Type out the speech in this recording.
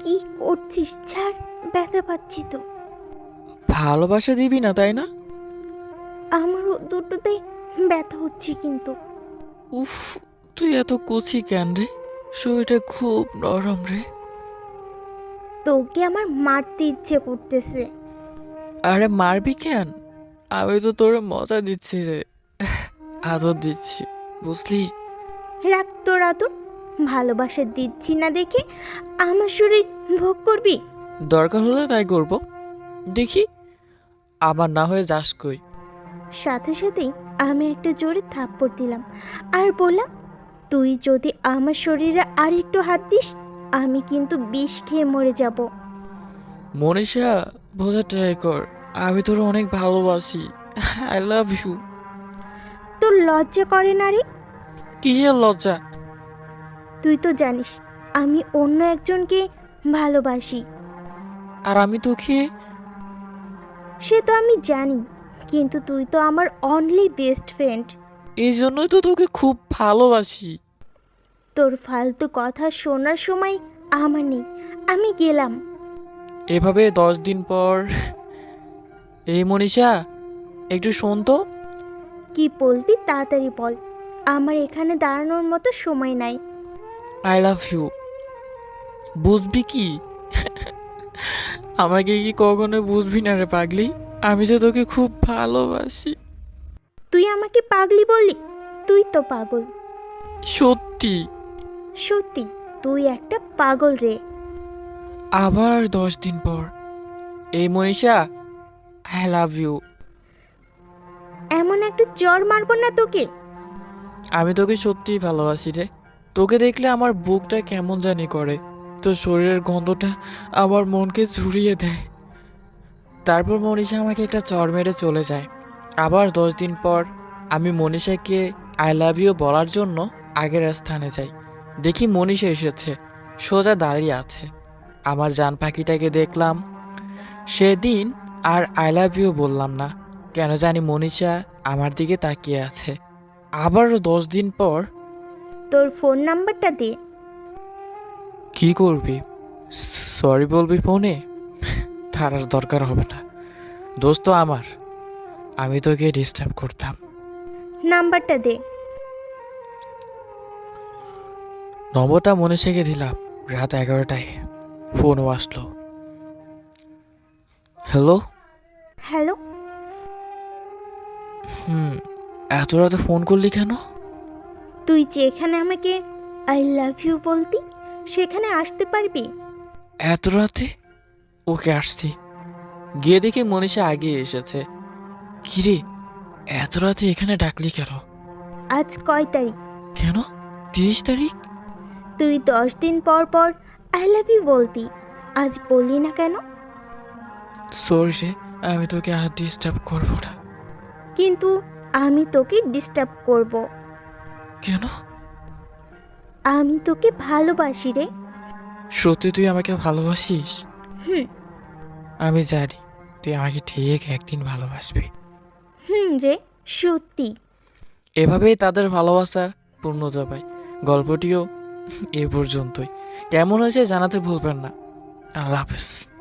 কি করছিস? ছাড় ব্যথা পাচ্ছি তো। ভালোবাসা দিবি না তাই না? আমারও দুটোতে ব্যথা হচ্ছে কিন্তু। উফ তুই এত কুচি কেন রে? শরীরটা খুব নরম রে। তোকে আমার মারতে ইচ্ছে করতেছে। আরে মারবি কেন? আমি তো তোরে মজা দিচ্ছি রে। আদর দিচ্ছি বুঝলি? রাখ তোর আদর। ভালোবাসা দিচ্ছি না দেখে আমার শরীর ভোগ করবি? দরকার হলে তাই করব। দেখি আবার না হয়ে যাস কই। সাথে সাথেই আমি একটা জোরে থাপ্পড় দিলাম আর বললাম তুই যদি আমার শরীরে আর একটু হাত দিস আমি কিন্তু বিষ খেয়ে মরে যাব। মনীষা বোঝা ট্রাই কর আমি তোর অনেক ভালোবাসি। আই লাভ ইউ তোর লজ্জা করে না রে? কিসের লজ্জা? তুই তো জানিস আমি অন্য একজনকে ভালোবাসি। আর আমি তোকে সে তো আমি জানি কিন্তু তুই তো আমার অনলি বেস্ট ফ্রেন্ড এই জন্যই তো তোকে খুব ভালোবাসি। তোর ফালতু কথা শোনার সময় আমার নেই আমি গেলাম। এভাবে দশ দিন পর এই মনীষা একটু শোন তো। কি বলবি তাড়াতাড়ি বল আমার এখানে দাঁড়ানোর মতো সময় নাই। আই লাভ ইউ বুঝবি কি? আমাকে কি কখনো বুঝবি না রে পাগলি? আমি যে তোকে খুব ভালোবাসি। তুই আমাকে পাগলি বললি? তুই তো পাগল। সত্যি? সত্যি তুই একটা পাগল রে। আবার দশ দিন পর। এই মনীষা আই লাভ ইউ এমন একটা জ্বর মারবো না তোকে। আমি তোকে সত্যিই ভালোবাসি রে। তোকে দেখলে আমার বুকটা কেমন জানি করে। তোর শরীরের গন্ধটা আমার মনকে ঝুরিয়ে দেয়। তারপর মনীষা আমাকে একটা চর মেরে চলে যায়। আবার দশ দিন পর আমি মনীষাকে আই লাভ ইউ বলার জন্য আগের স্থানে যাই। দেখি মনীষা এসেছে, সোজা দাঁড়িয়ে আছে। আমার জান পাখিটাকে দেখলাম। সেদিন আর আই লাভ ইউ বললাম না, কেন জানি মনীষা আমার দিকে তাকিয়ে আছে। আবারও দশ দিন পর তোর ফোন নাম্বারটা দে। কি করবি? সরি বলবি ফোনে? তার আর দরকার হবে না। দোস্ত আমার আমি তোকে ডিস্টার্ব করতাম। নাম্বারটা দে। নম্বরটা মনে শেখে দিলাম রাত এগারোটায়। ফোনও আসলো। হ্যালো? হ্যালো? হুম এত রাতে ফোন করলি কেন? তুই যেখানে আমাকে আই লাভ ইউ বলতি সেখানে আসতে পারবি? এত রাতে? ওকে আসছি। গিয়ে দেখি মনীষা আগে এসেছে। কিরে এত রাতে এখানে ডাকলি কেন? আজ কয় তারিখ? কেন? তিরিশ তারিখ? তুই দশ দিন পর পর আই লাভ ইউ বলতি আজ বললি না কেন? সরি রে আমি তোকে আর ডিস্টার্ব করব না। কিন্তু আমি তোকে ডিস্টার্ব করব। কেন? আমি তোকে ভালোবাসি রে। সত্যি তুই আমাকে ভালোবাসিস? হুম। আমি জানি তুই আমাকে ঠিক একদিন ভালোবাসবি। হুম রে সত্যি। এভাবেই তাদের ভালোবাসা পূর্ণতা পায় গল্পটিও এ পর্যন্তই। কেমন হয়েছে জানাতে ভুলবেন না। আল্লাহ হাফেজ।